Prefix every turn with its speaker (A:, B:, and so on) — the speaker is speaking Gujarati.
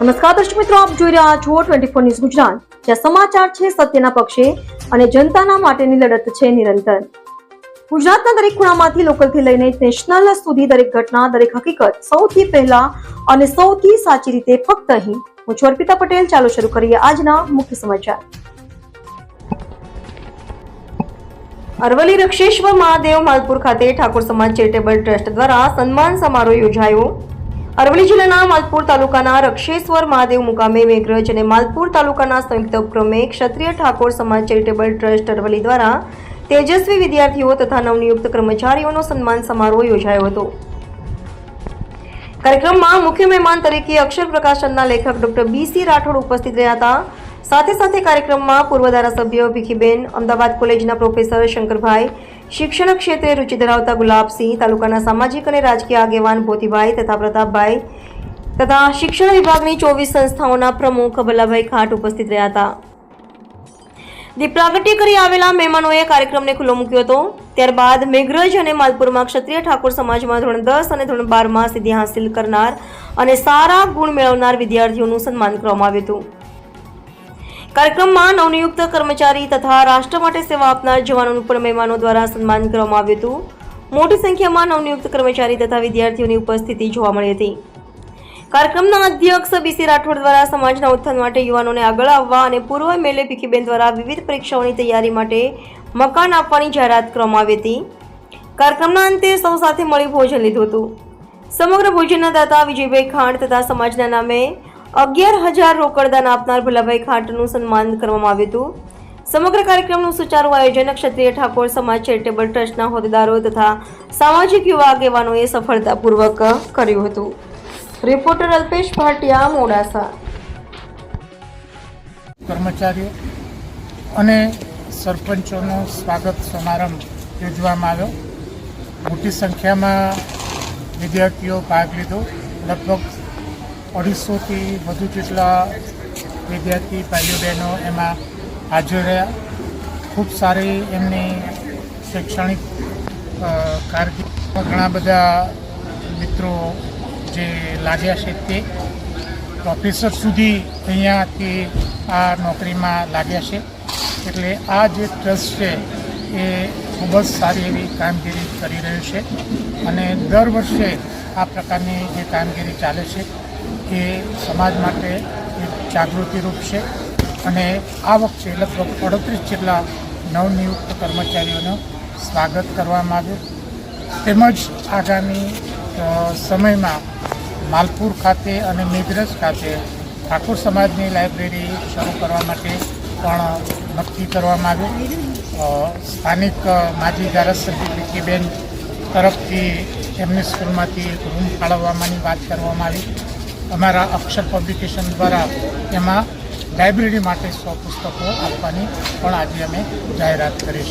A: નમસ્કાર દર્શક મિત્રો, આપ જોઈ રહ્યા છો ટ્વેન્ટી ફોર ન્યૂઝ ગુજરાત. જ્યાં સમાચાર છે સત્યના પક્ષે અને જનતાના માટેની લડત છે નિરંતર. ગુજરાતના દરેક ખૂણામાંથી લોકલથી લઈને નેશનલ સુધી દરેક ઘટના, દરેક હકીકત સૌથી પહેલા અને સૌથી સાચી રીતે ફક્ત અહીં. હું છું અર્પિતા પટેલ. ચાલો શરૂ કરીએ આજના મુખ્ય સમાચાર. અરવલ્લી રક્ષેશ્વર મહાદેવ માલપુર ખાતે ઠાકોર સમાજ ચેરિટેબલ ટ્રસ્ટ દ્વારા સન્માન સમારોહ યોજાયો. અરવલ્લી જિલ્લાના માલપુર તાલુકાના રક્ષેશ્વર મહાદેવ મુકામે મેઘરજ અને માલપુર તાલુકાના સંયુક્ત ઉપક્રમે ક્ષત્રિય ઠાકોર સમાજ ચેરિટેબલ ટ્રસ્ટ અરવલ્લી દ્વારા તેજસ્વી વિદ્યાર્થીઓ તથા નવનિયુક્ત કર્મચારીઓનો સન્માન સમારોહ યોજાયો હતો. કાર્યક્રમમાં મુખ્ય મહેમાન તરીકે અક્ષર પ્રકાશનના લેખક ડોક્ટર બી સી રાઠોડ ઉપસ્થિત રહ્યા હતા. સાથે સાથે કાર્યક્રમમાં પૂર્વ ધારાસભ્ય ભીખીબેન, અમદાવાદ કોલેજના પ્રોફેસર શંકરભાઈ, શિક્ષણ ક્ષેત્રે રુચિ ધરાવતા ગુલાબસિંહ, તાલુકાના સામાજિક અને રાજકીય આગેવાન ભોતીભાઈ તથા પ્રતાપભાઈ તથા શિક્ષણ વિભાગની ચોવીસ સંસ્થાઓના પ્રમુખ ભલ્લાભાઈ ખાટ ઉપસ્થિત રહ્યા હતા. દીપ પ્રાગટ્ય કરી આવેલા મહેમાનોએ કાર્યક્રમને ખુલ્લો મૂક્યો હતો. ત્યારબાદ મેઘરજ અને માલપુરમાં ક્ષત્રિય ઠાકોર સમાજમાં ધોરણ દસ અને ધોરણ બારમાં સિદ્ધિ હાંસિલ કરનાર અને સારા ગુણ મેળવનાર વિદ્યાર્થીઓનું સન્માન કરવામાં આવ્યું હતું. કાર્યક્રમમાં નવનિયુક્ત કર્મચારી તથા રાષ્ટ્ર માટે સેવા આપનાર જવાનોનું પણ મહેમાનો દ્વારા સન્માન કરવામાં આવ્યું હતું. મોટી સંખ્યામાં નવનિયુક્ત કર્મચારી તથા વિદ્યાર્થીઓની ઉપસ્થિતિ જોવા મળી હતી. કાર્યક્રમના અધ્યક્ષ બીસી રાઠોડ દ્વારા સમાજના ઉત્થાન માટે યુવાનોને આગળ આવવા અને પૂર્વ એમએલએ ભીખીબેન દ્વારા વિવિધ પરીક્ષાઓની તૈયારી માટે મકાન આપવાની જાહેરાત કરવામાં આવી હતી. કાર્યક્રમના અંતે સૌ સાથે મળી ભોજન લીધું હતું. સમગ્ર ભોજનના દાતા વિજયભાઈ ખાંડ તથા સમાજના નામે અગિયાર હજાર રોકડદાન આપનાર ભલાભાઈ ખાંટનું સન્માન કરવામાં આવ્યું હતું. સમગ્ર કાર્યક્રમનું સુચારું આયોજન ક્ષત્રિય ઠાકોર સમાજ ચેરિટેબલ ટ્રસ્ટના હોદ્દેદારો તથા સામાજિક યુવા આગેવાનોએ સફળતાપૂર્વક કર્યું હતું. રિપોર્ટર અલ્પેશ ભાટિયા, મોડાસા.
B: કર્મચારીઓ અને સરપંચોનો સ્વાગત સમારંભ યોજવામાં આવ્યો. મોટી સંખ્યામાં વિદ્યાર્થીઓ ભાગ લીધો. લગભગ અઢીસોથી વધુ જેટલા વિદ્યાર્થી, ભાઈઓ, બહેનો એમાં હાજર રહ્યા. ખૂબ સારી એમની શૈક્ષણિક કારકિર્દીમાં ઘણા બધા મિત્રો જે લાગ્યા છે તે પ્રોફેસર સુધી અહીંયાથી આ નોકરીમાં લાગ્યા છે. એટલે આ જે ટ્રસ્ટ છે એ ખૂબ જ સારી એવી કામગીરી કરી રહ્યું છે. અને દર વર્ષે આ પ્રકારની જે કામગીરી ચાલે છે એ સમાજ માટે એક જાગૃતિરૂપ છે. અને આ વખતે લગભગ અડત્રીસ જેટલા નવનિયુક્ત કર્મચારીઓનું સ્વાગત કરવામાં આવ્યું. તેમજ આગામી સમયમાં માલપુર ખાતે અને મેઘરજ ખાતે ઠાકોર સમાજની લાઇબ્રેરી શરૂ કરવા માટે પણ નક્કી કરવામાં આવ્યું. સ્થાનિક માજી ધારાસભ્ય વિકીબેન તરફથી એમની સ્કૂલમાંથી રૂમ ફાળવવાની વાત કરવામાં આવી. અમારા અક્ષર પબ્લિકેશન દ્વારા એમાં લાઇબ્રેરી માટે સો પુસ્તકો આપવાની પણ આજે અમે જાહેરાત કરી